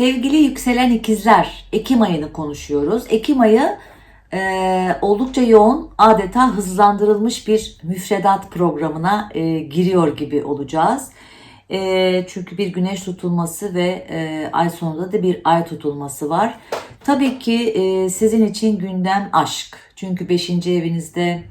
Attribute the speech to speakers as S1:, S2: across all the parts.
S1: Sevgili yükselen ikizler, Ekim ayını konuşuyoruz. Ekim ayı e, oldukça yoğun, adeta hızlandırılmış bir müfredat programına e, giriyor gibi olacağız. E, çünkü bir güneş tutulması ve e, ay sonunda da bir ay tutulması var. Tabii ki e, sizin için gündem aşk. Çünkü 5. evinizde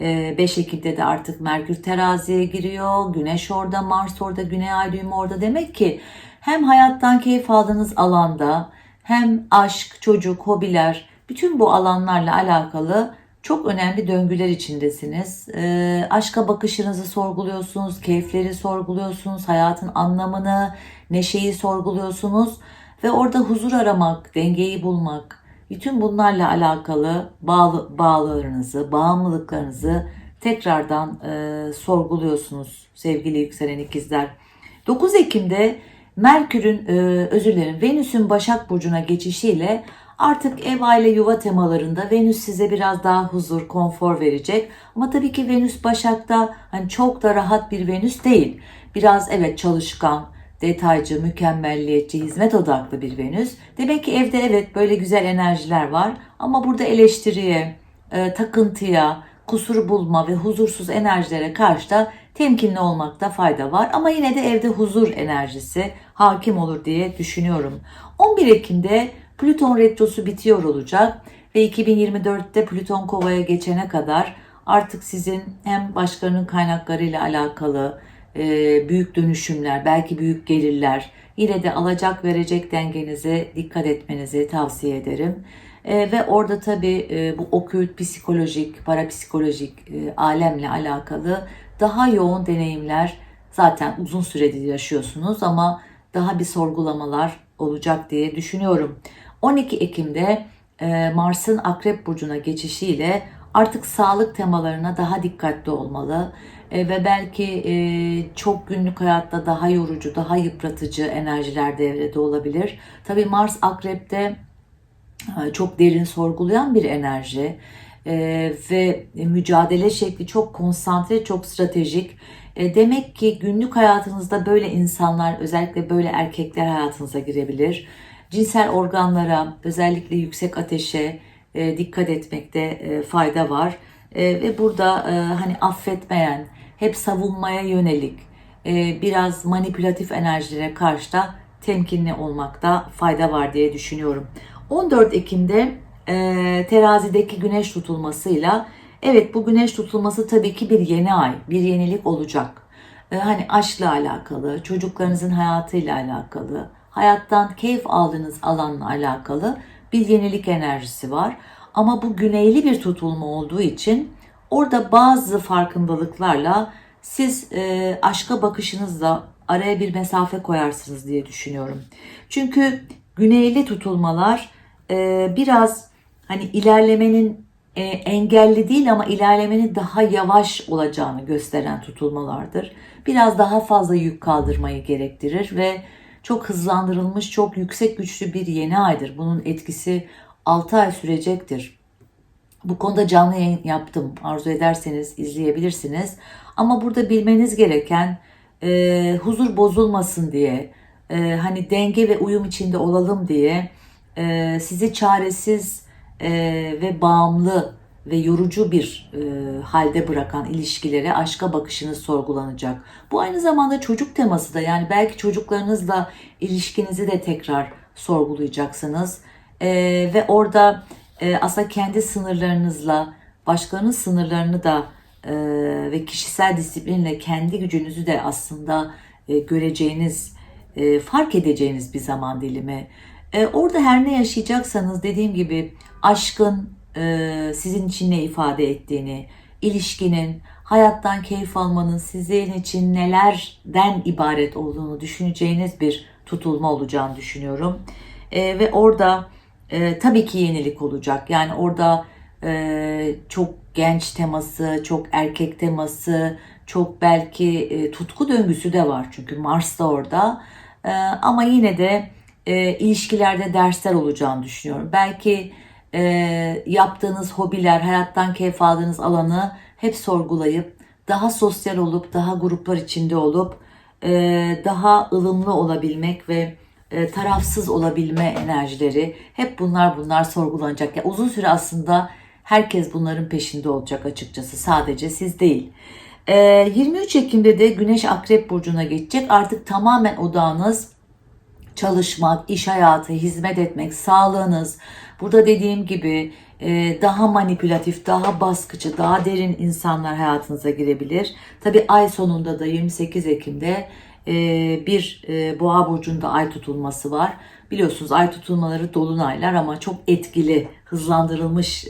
S1: 5 Ekim'de de artık Merkür teraziye giriyor. Güneş orada, Mars orada, Güney Ay düğümü orada. Demek ki hem hayattan keyif aldığınız alanda hem aşk, çocuk, hobiler bütün bu alanlarla alakalı çok önemli döngüler içindesiniz. E, aşka bakışınızı sorguluyorsunuz, keyifleri sorguluyorsunuz, hayatın anlamını, neşeyi sorguluyorsunuz ve orada huzur aramak, dengeyi bulmak, bütün bunlarla alakalı bağlı, bağlarınızı, bağımlılıklarınızı tekrardan e, sorguluyorsunuz sevgili yükselen ikizler. 9 Ekim'de Merkür'ün, e, özür dilerim Venüs'ün Başak Burcu'na geçişiyle artık ev aile yuva temalarında Venüs size biraz daha huzur, konfor verecek. Ama tabii ki Venüs Başak'ta hani çok da rahat bir Venüs değil. Biraz evet çalışkan, detaycı, mükemmelliyetçi, hizmet odaklı bir Venüs. Demek ki evde evet böyle güzel enerjiler var ama burada eleştiriye, e, takıntıya, kusur bulma ve huzursuz enerjilere karşı da temkinli olmakta fayda var. Ama yine de evde huzur enerjisi hakim olur diye düşünüyorum. 11 Ekim'de Plüton retrosu bitiyor olacak ve 2024'te Plüton Kova'ya geçene kadar artık sizin hem başkalarının kaynaklarıyla alakalı e, büyük dönüşümler, belki büyük gelirler, yine de alacak verecek dengenize dikkat etmenizi tavsiye ederim. E, ve orada tabii e, bu okült, psikolojik, parapsikolojik e, alemle alakalı daha yoğun deneyimler zaten uzun süredir yaşıyorsunuz ama daha bir sorgulamalar olacak diye düşünüyorum. 12 Ekim'de e, Mars'ın Akrep Burcu'na geçişiyle artık sağlık temalarına daha dikkatli olmalı e, ve belki e, çok günlük hayatta daha yorucu, daha yıpratıcı enerjiler devrede olabilir. Tabii Mars Akrep'te çok derin sorgulayan bir enerji e, ve mücadele şekli çok konsantre, çok stratejik. E, demek ki günlük hayatınızda böyle insanlar, özellikle böyle erkekler hayatınıza girebilir. Cinsel organlara, özellikle yüksek ateşe e, dikkat etmekte e, fayda var. E, ve burada e, hani affetmeyen, hep savunmaya yönelik, e, biraz manipülatif enerjilere karşı da temkinli olmakta fayda var diye düşünüyorum. 14 Ekim'de e, terazideki güneş tutulmasıyla evet bu güneş tutulması tabii ki bir yeni ay, bir yenilik olacak. E, hani aşkla alakalı, çocuklarınızın hayatıyla alakalı, hayattan keyif aldığınız alanla alakalı bir yenilik enerjisi var. Ama bu güneyli bir tutulma olduğu için orada bazı farkındalıklarla siz e, aşka bakışınızla araya bir mesafe koyarsınız diye düşünüyorum. Çünkü güneyli tutulmalar e, biraz hani ilerlemenin e, engelli değil ama ilerlemenin daha yavaş olacağını gösteren tutulmalardır. Biraz daha fazla yük kaldırmayı gerektirir ve çok hızlandırılmış, çok yüksek güçlü bir yeni aydır. Bunun etkisi 6 ay sürecektir. Bu konuda canlı yayın yaptım. Arzu ederseniz izleyebilirsiniz. Ama burada bilmeniz gereken e, huzur bozulmasın diye, e, hani denge ve uyum içinde olalım diye e, sizi çaresiz e, ve bağımlı ve yorucu bir e, halde bırakan ilişkilere, aşka bakışınız sorgulanacak. Bu aynı zamanda çocuk teması da yani belki çocuklarınızla ilişkinizi de tekrar sorgulayacaksınız. E, ve orada e, aslında kendi sınırlarınızla başkalarının sınırlarını da e, ve kişisel disiplinle kendi gücünüzü de aslında e, göreceğiniz, e, fark edeceğiniz bir zaman dilimi. E, orada her ne yaşayacaksanız dediğim gibi aşkın e, sizin için ne ifade ettiğini, ilişkinin, hayattan keyif almanın sizin için nelerden ibaret olduğunu düşüneceğiniz bir tutulma olacağını düşünüyorum. E, ve orada e, tabii ki yenilik olacak. Yani orada e, çok genç teması, çok erkek teması, çok belki e, tutku döngüsü de var. Çünkü Mars da orada. E, ama yine de e, ilişkilerde dersler olacağını düşünüyorum. Belki e, yaptığınız hobiler, hayattan keyif aldığınız alanı hep sorgulayıp daha sosyal olup, daha gruplar içinde olup e, daha ılımlı olabilmek ve e, tarafsız olabilme enerjileri hep bunlar bunlar sorgulanacak. Ya uzun süre aslında herkes bunların peşinde olacak açıkçası sadece siz değil. E, 23 Ekim'de de Güneş Akrep Burcu'na geçecek. Artık tamamen odağınız çalışmak, iş hayatı, hizmet etmek, sağlığınız. Burada dediğim gibi e, daha manipülatif, daha baskıcı, daha derin insanlar hayatınıza girebilir. Tabi ay sonunda da 28 Ekim'de e, bir e, boğa burcunda ay tutulması var. Biliyorsunuz ay tutulmaları dolunaylar ama çok etkili, hızlandırılmış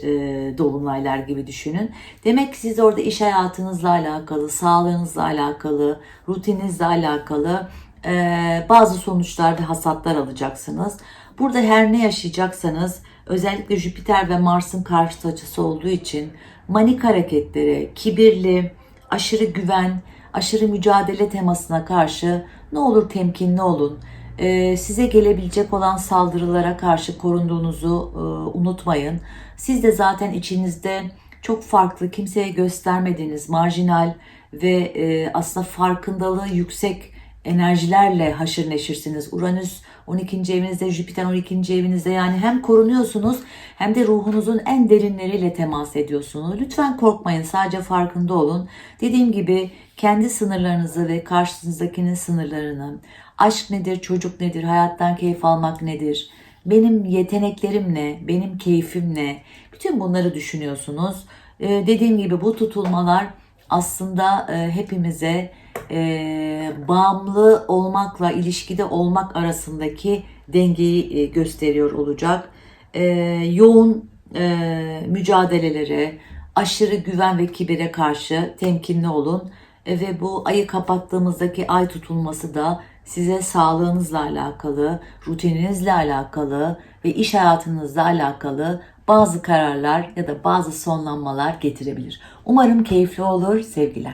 S1: dolunaylar gibi düşünün. Demek ki siz orada iş hayatınızla alakalı, sağlığınızla alakalı, rutininizle alakalı e, bazı sonuçlar ve hasatlar alacaksınız. Burada her ne yaşayacaksanız özellikle Jüpiter ve Mars'ın karşıt açısı olduğu için manik hareketlere, kibirli, aşırı güven, aşırı mücadele temasına karşı ne olur temkinli olun. Ee, size gelebilecek olan saldırılara karşı korunduğunuzu e, unutmayın. Siz de zaten içinizde çok farklı, kimseye göstermediğiniz, marjinal ve e, aslında farkındalığı yüksek enerjilerle haşır neşirsiniz. Uranüs 12. evinizde, Jüpiter 12. evinizde yani hem korunuyorsunuz hem de ruhunuzun en derinleriyle temas ediyorsunuz. Lütfen korkmayın sadece farkında olun. Dediğim gibi kendi sınırlarınızı ve karşınızdakinin sınırlarını, aşk nedir, çocuk nedir, hayattan keyif almak nedir, benim yeteneklerim ne, benim keyfim ne, bütün bunları düşünüyorsunuz. Ee, dediğim gibi bu tutulmalar aslında e, hepimize e, bağımlı olmakla ilişkide olmak arasındaki dengeyi e, gösteriyor olacak. E, yoğun e, mücadelelere, aşırı güven ve kibire karşı temkinli olun. E, ve bu ayı kapattığımızdaki ay tutulması da size sağlığınızla alakalı, rutininizle alakalı ve iş hayatınızla alakalı bazı kararlar ya da bazı sonlanmalar getirebilir. Umarım keyifli olur. Sevgiler.